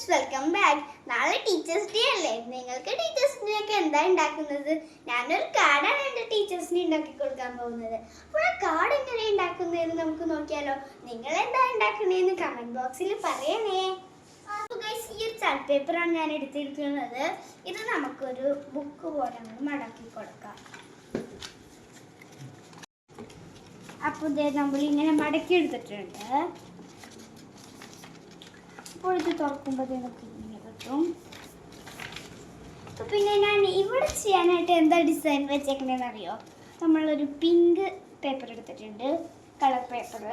Friends welcome back നാളെ teachers day അല്ലേ? നിങ്ങൾക്ക് ടീച്ചേഴ്സ് ഡേ ഒക്കെ എന്താ ഉണ്ടാക്കുന്നത്? ഞാനൊരു കാർഡാണ് എന്റെ ടീച്ചേഴ്സിന് ഉണ്ടാക്കി കൊടുക്കാൻ പോകുന്നത്. അപ്പോൾ ആ കാർഡ് എങ്ങനെ ഉണ്ടാക്കുന്നതെന്ന് നമുക്ക് നോക്കിയാലോ. നിങ്ങൾ എന്താ ഉണ്ടാക്കണേന്ന് കമന്റ് ബോക്സിൽ പറയണേ. ഈ ഒരു ചാർട്ട് പേപ്പറാണ് ഞാൻ എടുത്തിരിക്കുന്നത്. ഇത് നമുക്കൊരു ബുക്ക് പോലെ നമ്മൾ മടക്കി കൊടുക്കാം. അപ്പോൾ ഇതേ നമ്മൾ ഇങ്ങനെ മടക്കി എടുത്തിട്ടുണ്ട്. അപ്പോൾ ഇത് തുറക്കുമ്പോൾ നമുക്ക് ഇങ്ങനെ കിട്ടും പിന്നെ ഞാൻ ഇവിടെ ചെയ്യാനായിട്ട് എന്താ ഡിസൈൻ വെച്ചേക്കണേന്ന് അറിയോ നമ്മളൊരു പിങ്ക് പേപ്പർ എടുത്തിട്ടുണ്ട് കളർ പേപ്പർ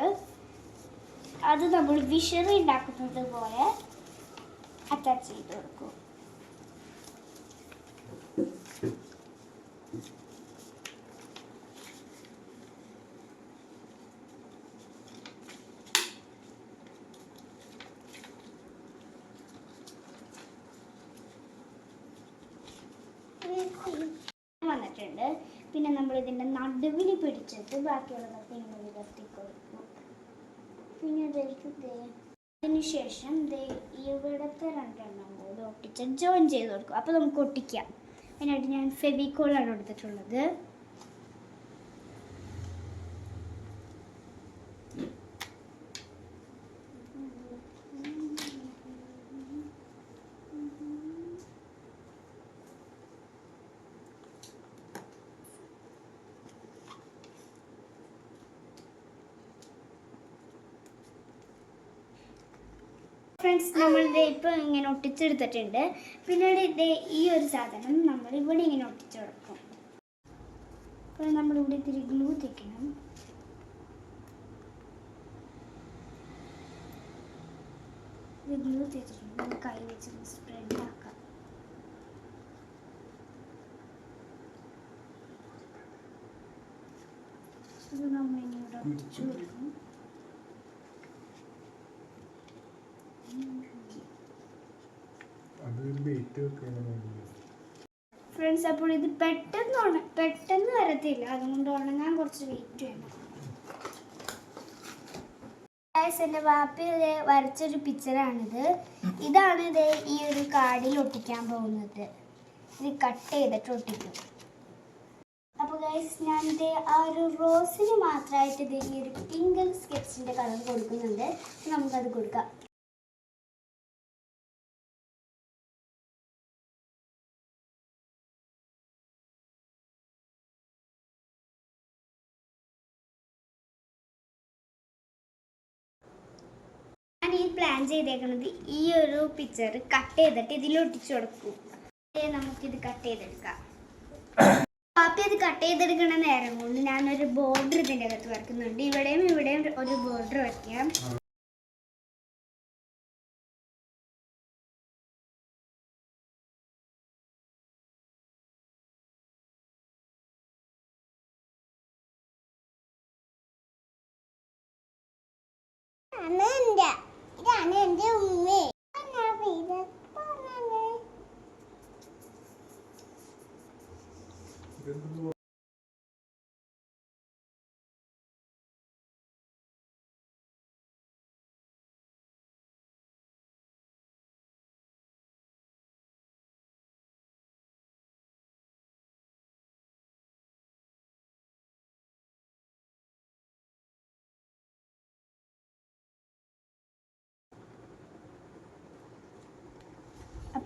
അത് നമ്മൾ വിഷറി ഉണ്ടാക്കുന്നത് പോലെ അറ്റാച്ച് ചെയ്ത് കൊടുക്കും. വന്നിട്ടുണ്ട്. പിന്നെ നമ്മൾ ഇതിന്റെ നടുവിൽ പിടിച്ചിട്ട് ബാക്കിയുള്ളതൊക്കെ ഇങ്ങനെ വിടർത്തി കൊടുക്കും. പിന്നെ ഇതിലേക്ക് അതിനുശേഷം ഇവിടുത്തെ രണ്ടെണ്ണം കൂടി ഒട്ടിച്ച് ജോയിൻ ചെയ്ത് കൊടുക്കും. അപ്പോൾ നമുക്ക് ഒട്ടിക്കാം. അതിനായിട്ട് ഞാൻ ഫെവിക്കോളാണ് എടുത്തിട്ടുള്ളത്. ഫ്രണ്ട്സ് നമ്മൾ ഇപ്പോൾ ഇങ്ങനെ ഒട്ടിച്ചെടുത്തിട്ടുണ്ട്. പിന്നീട് ഇതേ ഈ ഒരു സാധനം നമ്മൾ ഇവിടെ ഇങ്ങനെ ഒട്ടിച്ചു കൊടുക്കും. അപ്പോൾ നമ്മളിവിടെ ഇത്തിരി ഗ്ലൂ തേക്കണം. ഇത് ഗ്ലൂ തേച്ചിട്ടുണ്ട്. കൈ വെച്ച് സ്പ്രെഡ് ഇത് നമ്മളിങ്ങനെ ഇവിടെ ഒട്ടിച്ചു കൊടുക്കും. ഫ്രണ്ട്സ് അപ്പോൾ ഇത് പെട്ടെന്ന് ഉണ പെട്ടെന്ന് വരത്തില്ല. അതുകൊണ്ട് ഉണങ്ങാൻ കുറച്ച് വെയിറ്റ് വേണം. എന്റെ വാപ്പി വരച്ചൊരു പിക്ചറാണിത് ഇതാണ് ഇത് ഈ ഒരു കാർഡിൽ ഒട്ടിക്കാൻ പോകുന്നത്. ഇത് കട്ട് ചെയ്തിട്ട് ഒട്ടിക്കും. അപ്പോൾ ഗൈസ് ഞാൻ ഇത് ആ ഒരു റോസിന് മാത്രമായിട്ട് ഇത് ഈ ഒരു പിങ്കൽ സ്കെച്ചിന്റെ കളർ കൊടുക്കുന്നുണ്ട്. നമുക്കത് കൊടുക്കാം. ഞാൻ ഈ പ്ലാൻ ചെയ്തേക്കുന്നത് ഈ ഒരു പിക്ചർ കട്ട് ചെയ്തിട്ട് ഇതിലൊട്ടിച്ചു കൊടുക്കും. നമുക്കിത് കട്ട് ചെയ്തെടുക്കാം. പാപ്പി അത് കട്ട് ചെയ്തെടുക്കണ നേരം കൊണ്ട് ഞാനൊരു ബോർഡർ ഇതിന്റെ അകത്ത് വരക്കുന്നുണ്ട് ഇവിടെയും ഇവിടെയും ഒരു ബോർഡർ വയ്ക്കാം ഇതാണ് എന്റെ ഉമ്മ. ഇതെന്ത്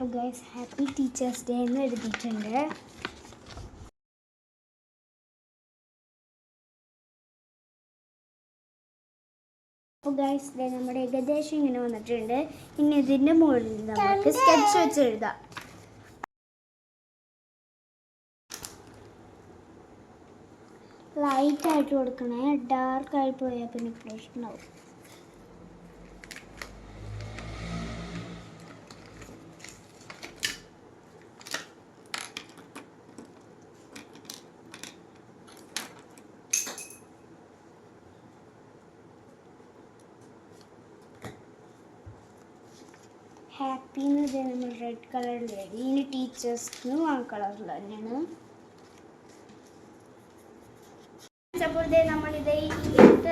അപ്പോൾ ഗൈസ് ഹാപ്പി ടീച്ചേഴ്സ് ഡേ എന്ന് എഴുതിയിട്ടുണ്ട്. അപ്പോൾ ഗൈസ് ഡേ നമ്മുടെ ഏകദേശം ഇങ്ങനെ വന്നിട്ടുണ്ട്. ഇനി ഇതിന്റെ മുകളിൽ നമുക്ക് സ്കെച്ച് വെച്ച് എഴുതാം. ലൈറ്റ് ആയിട്ട് കൊടുക്കണേ ഡാർക്ക് ആയി പോയാൽ പിന്നെ പ്രശ്നമാവും ഇത് നമ്മൾ റെഡ് കളറിൽ എഴുതി ഇനി ടീച്ചേഴ്സിനും ആ കളറിൽ തന്നെയാണ്. അപ്പോൾ ഇതേ നമ്മളിത് ഇത്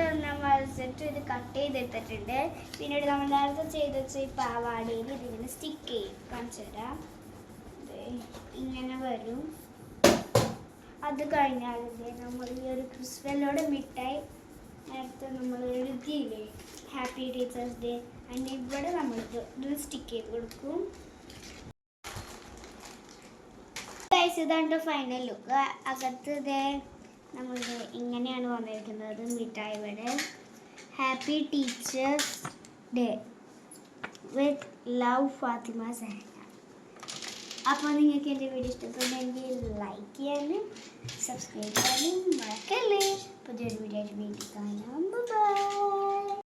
സെറ്റ് ഇത് കട്ട് ചെയ്തെടുത്തിട്ടുണ്ട് പിന്നീട് നമ്മൾ നേരത്തെ ചെയ്ത് വെച്ച ഈ പാവാടയിൽ ഇതിങ്ങനെ സ്റ്റിക്ക് ചെയ്യും. കാണിച്ചു തരാം. ഇങ്ങനെ വരും. അത് കഴിഞ്ഞാൽ നമ്മൾ ഈ ഒരു ക്രിസ്മലോടെ മിഠായി നേരത്തെ നമ്മൾ എഴുതിയില്ലേ? ഹാപ്പി ടീച്ചേഴ്സ് ഡേ അതിന്റെ ഇവിടെ നമ്മൾ ഇത് സ്റ്റിക്ക് ചെയ്ത് കൊടുക്കും. ഇതാണ് ഫൈനൽ ലുക്ക് അകത്ത് ഇതേ നമ്മൾ ഇങ്ങനെയാണ് വന്നിരിക്കുന്നത് മിഠായി ഇവിടെ. Happy teachers day with love Fathima Sahana അപ്പോൾ നിങ്ങൾക്ക് എന്റെ വീഡിയോ ഇഷ്ടപ്പെട്ടെങ്കിൽ ലൈക്ക് ചെയ്യാനും സബ്സ്ക്രൈബ് ചെയ്യാനും മറക്കല്ലേ. പുതിയൊരു വീഡിയോ ആയിട്ട് വീണ്ടും കാണാം. ബൈ